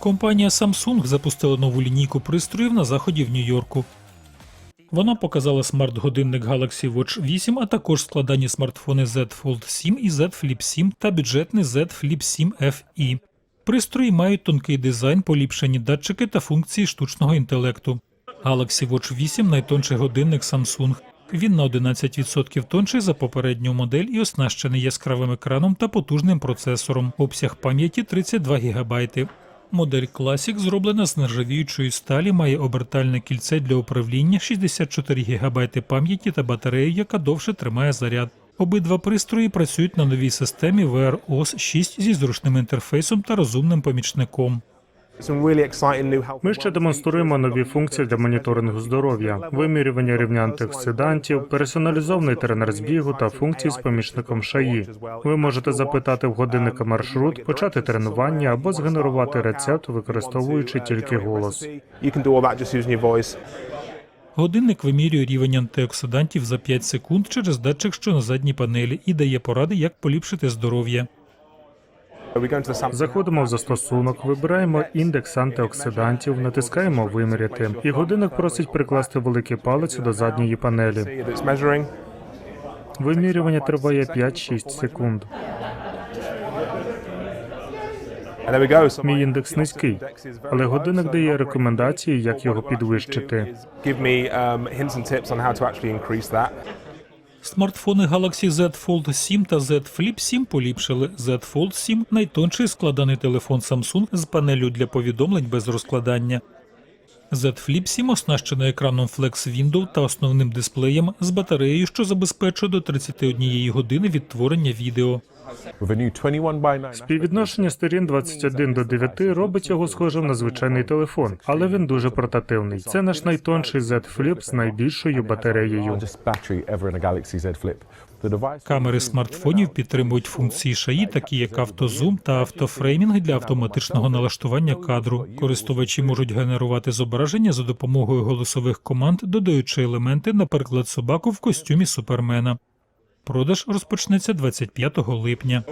Компанія Samsung запустила нову лінійку пристроїв на заході в Нью-Йорку. Вона показала смарт-годинник Galaxy Watch 8, а також складені смартфони Z Fold 7 і Z Flip 7 та бюджетний Z Flip 7 FE. Пристрої мають тонкий дизайн, поліпшені датчики та функції штучного інтелекту. Galaxy Watch 8 найтонший годинник Samsung. Він на 11% тонший за попередню модель і оснащений яскравим екраном та потужним процесором. Обсяг пам'яті 32 ГБ. Модель Classic зроблена з нержавіючої сталі, має обертальне кільце для управління, 64 ГБ пам'яті та батарею, яка довше тримає заряд. Обидва пристрої працюють на новій системі VR OS 6 зі зручним інтерфейсом та розумним помічником. Ми ще демонструємо нові функції для моніторингу здоров'я, вимірювання рівня антиоксидантів, персоналізований тренер з бігу та функції з помічником шаї. Ви можете запитати в годинника маршрут, почати тренування або згенерувати рецепт, використовуючи тільки голос. Годинник вимірює рівень антиоксидантів за 5 секунд через датчик, що на задній панелі, і дає поради, як поліпшити здоров'я. Заходимо в застосунок, вибираємо індекс антиоксидантів, натискаємо виміряти, і годинник просить прикласти великий палець до задньої панелі. Вимірювання триває 5-6 секунд. Мій індекс низький, але годинник дає рекомендації, як його підвищити. Смартфони Galaxy Z Fold 7 та Z Flip 7 поліпшили. Z Fold 7 – найтонший складений телефон Samsung з панелю для повідомлень без розкладання. Z Flip 7 оснащено екраном Flex Window та основним дисплеєм з батареєю, що забезпечує до 31 години відтворення відео. With a new 21 by 9 Співвідношення сторін 21 до 9 робить його схожим на звичайний телефон, але він дуже портативний. Це наш найтонший Z Flip з найбільшою батареєю. Камери смартфонів підтримують функції шаї, такі як автозум та автофреймінг для автоматичного налаштування кадру. Користувачі можуть генерувати зображення за допомогою голосових команд, додаючи елементи, наприклад, собаку в костюмі супермена. Продаж розпочнеться 25 липня.